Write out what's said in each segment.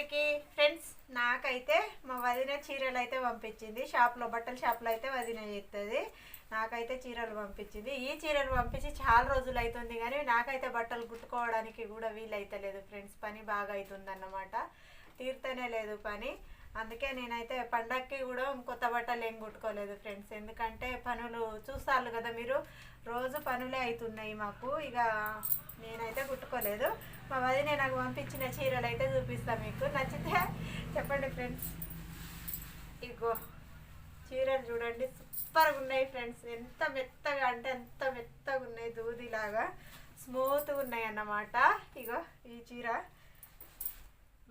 అందరికీ ఫ్రెండ్స్ నాకైతే మా వదిన చీరలు అయితే పంపించింది. షాప్లో బట్టల షాప్లో అయితే వదిన చేస్తుంది నాకైతే చీరలు పంపించింది. ఈ చీరలు పంపించి చాలా రోజులు అవుతుంది కానీ నాకైతే బట్టలు కుట్టుకోవడానికి కూడా వీలైతలేదు ఫ్రెండ్స్ పని బాగా అవుతుంది అన్నమాట తీరుతనే లేదు పని. అందుకే నేనైతే పండక్కి కూడా కొత్త బట్టలు ఏం కుట్టుకోలేదు ఫ్రెండ్స్. ఎందుకంటే పనులు చూస్తారు కదా మీరు రోజు పనులే అవుతున్నాయి మాకు. ఇక నేనైతే కుట్టుకోలేదు. మా వదిన నాకు పంపించిన చీరలు అయితే చూపిస్తాను మీకు. నచ్చితే చెప్పండి ఫ్రెండ్స్. ఇగో చీరలు చూడండి. సూపర్గా ఉన్నాయి ఫ్రెండ్స్. ఎంత మెత్తగా అంటే ఎంత మెత్తగా ఉన్నాయి. దూదిలాగా స్మూత్గా ఉన్నాయి అన్నమాట. ఇగో ఈ చీర.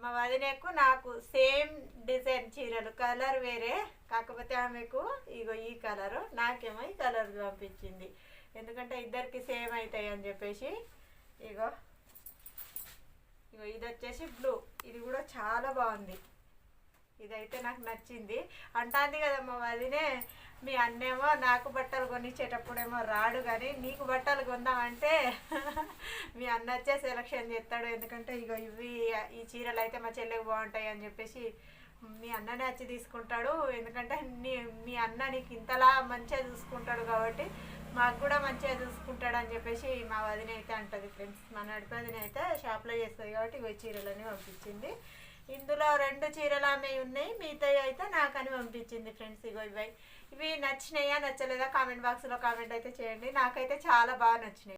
మా వదినకు నాకు సేమ్ డిజైన్ చీరలు కలర్ వేరే. కాకపోతే ఆమెకు ఇగో ఈ కలరు నాకేమో ఈ కలర్ పంపించింది. ఎందుకంటే ఇద్దరికి సేమ్ అవుతాయి అని చెప్పేసి ఇగో ఇగో ఇది వచ్చేసి బ్లూ. ఇది కూడా చాలా బాగుంది. ఇదైతే నాకు నచ్చింది. అంటాంది కదమ్మా వదినే మీ అన్నేమో నాకు బట్టలు కొనిచ్చేటప్పుడేమో రాడు కానీ నీకు బట్టలు కొందామంటే మీ అన్న వచ్చే సెలక్షన్ చేస్తాడు. ఎందుకంటే ఇగో ఇవి ఈ చీరలు అయితే మా చెల్లెకి బాగుంటాయి అని చెప్పేసి మీ అన్ననే వచ్చి తీసుకుంటాడు. ఎందుకంటే నీ మీ అన్న నీకు ఇంతలా మంచిగా చూసుకుంటాడు కాబట్టి మాకు కూడా మంచిగా చూసుకుంటాడు అని చెప్పేసి మా వదిన అయితే అంటది ఫ్రెండ్స్ మా నడిపి వదిన అయితే షాప్లో చేస్తుంది కాబట్టి ఇవి చీరలని పంపించింది. ఇందులో రెండు చీరలు ఆమె ఉన్నాయి మిగతా అయితే నాకని పంపించింది ఫ్రెండ్స్. ఇగో ఇవి ఇవి నచ్చినాయా నచ్చలేదా కామెంట్ బాక్స్లో కామెంట్ అయితే చేయండి. నాకైతే చాలా బాగా నచ్చినాయి.